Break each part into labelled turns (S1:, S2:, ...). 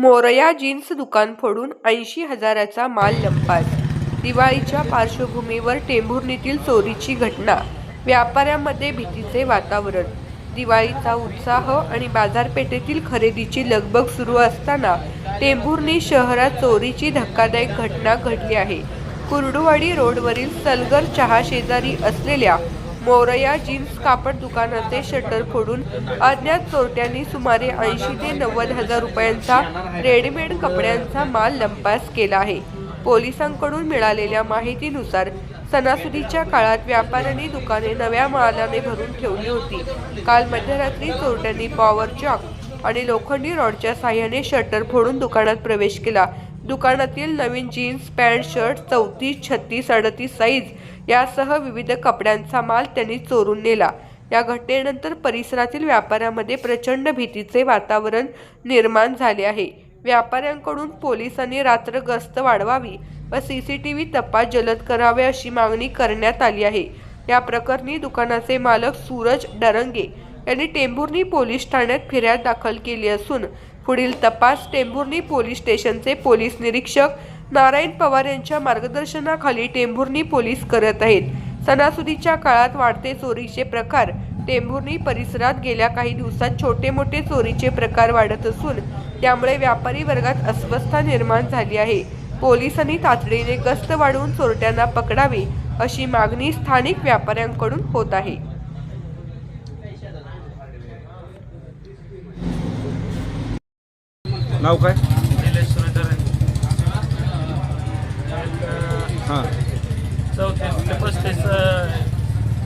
S1: Morya jeans दुकान फोडून ऐंशी हजाराचा माल लंपास. दिवाळीच्या पार्श्वभूमीवर टेंभुर्णीतील चोरीची घटना. व्यापाऱ्यांमध्ये भीतीचे वातावरण. दिवाळीचा उत्साह आणि बाजारपेठेतील खरेदीची लगबग सुरू असताना टेंभुर्णी शहरात चोरीची धक्कादायक घटना घडली आहे. कुर्डुवाडी रोडवरील सलगर चहा शेजारी असलेल्या मोरया जीन्स कापड दुकानाचे शटर फोडून अज्ञात चोरट्यांनी सुमारे ऐंशी ते नव्वद हजार रुपयांचा रेडीमेड कपड्यांचा माल लंपास केला आहे. पोलिसांकडून मिळालेल्या माहितीनुसार सणासुदीच्या काळात व्यापाऱ्यांनी दुकाने नव्या मालाने भरून ठेवली होती. काल मध्यरात्री चोरट्यांनी पॉवर चॉक आणि लोखंडी रॉडच्या साह्याने शटर फोडून दुकानात प्रवेश केला. दुकानातील नवीन जीन्स पॅन्ट शर्ट चौतीस छत्तीस अडतीस साईज यासह विविध कपड्यांचा माल त्यांनी चोरून नेला. या घटनेनंतर परिसरातील व्यापाऱ्यांमध्ये प्रचंड भीतीचे वातावरण निर्माण झाले आहे. व्यापाऱ्यांकडून पोलिसांनी रात्र गस्त वाढवावी व सी सी टी व्ही तपास जलद करावे अशी मागणी करण्यात आली आहे. या प्रकरणी दुकानाचे मालक सूरज डरंगे यांनी टेंभुर्णी पोलीस ठाण्यात फिर्याद दाखल केली असून पुढील तपास टेंभुर्णी पोलीस स्टेशनचे पोलीस निरीक्षक नारायण पवार यांच्या मार्गदर्शनाखाली टेंभुर्णी पोलीस करत आहेत. सणासुदीच्या काळात वाढते चोरीचे प्रकार. टेंभुर्णी परिसरात गेल्या काही दिवसात छोटे मोठे चोरीचे प्रकार वाढत असून त्यामुळे व्यापारी वर्गात अस्वस्थता निर्माण झाली आहे. पोलिसांनी तातडीने गस्त वाढवून चोरट्यांना पकडावे अशी मागणी स्थानिक व्यापाऱ्यांकडून होत आहे.
S2: नाव काय?
S3: निलेश
S2: हां.
S3: चौतीस ते पस्तीस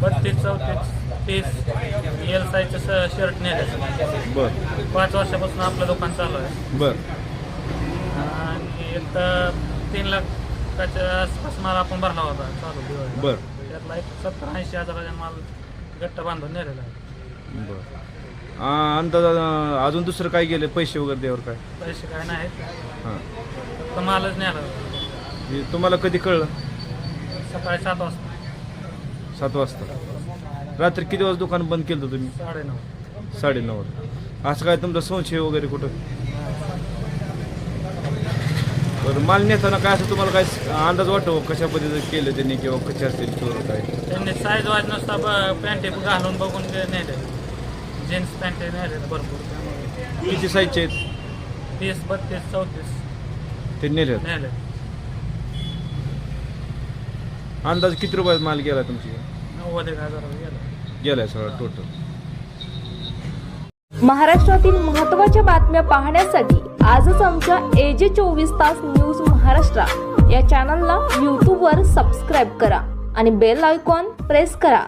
S3: बत्तीस चौतीस तीस एल साईजचं शर्ट नेलं
S2: बर.
S3: पाच वर्षापासून आपलं दुकान चालू आहे.
S2: बर.
S3: आणि एक तीन लाखाच्या आसपास माल आपण भरला होता. चालू दिवाळी
S2: बर.
S3: त्यातला एक सत्तर ऐंशी हजाराचा माल गट्ट बांधून नेलेला आहे.
S2: बर. अंदाज अजून दुसरं काय गेलं? पैसे वगैरे द्यावर काय?
S3: पैसे काय नाहीत.
S2: हां.
S3: फक्त मालच नेला होता.
S2: हे तुम्हाला कधी कळलं?
S3: सकाळी सात वाजता.
S2: सात वाजता. रात्री किती वाजता दुकान बंद केलं होतं तुम्ही?
S3: साडेनऊ.
S2: साडेनऊ वाजता असं काय तुमचा संशय वगैरे कुठं? बरं माल नेताना काय असं तुम्हाला काय अंदाज वाटतो? कशा पद्धतीचं केलं त्यांनी किंवा कसे असतील चोर काय?
S3: त्यांनी साईज वाज नुसता ब- पॅन्ट घालून बघून ते नेले. जीन्स पॅन्ट भरपूर. त्यामुळे
S2: किती साईजचे आहेत?
S3: तीस बत्तीस चौतीस.
S2: ते नेले
S3: नेले
S2: अंदाज किती रुपयात माल गेला तुमची?
S3: नव्वद एक हजार गेला.
S2: गेलाय सगळा टोटल
S4: महाराष्ट्रातील महत्त्वाच्या बातम्या पाहण्यासाठी आजच आमच्या एजे चोवीस तास न्यूज महाराष्ट्र या चॅनलला यूट्यूबवर सबस्क्राईब करा आणि बेल आयकॉन प्रेस करा.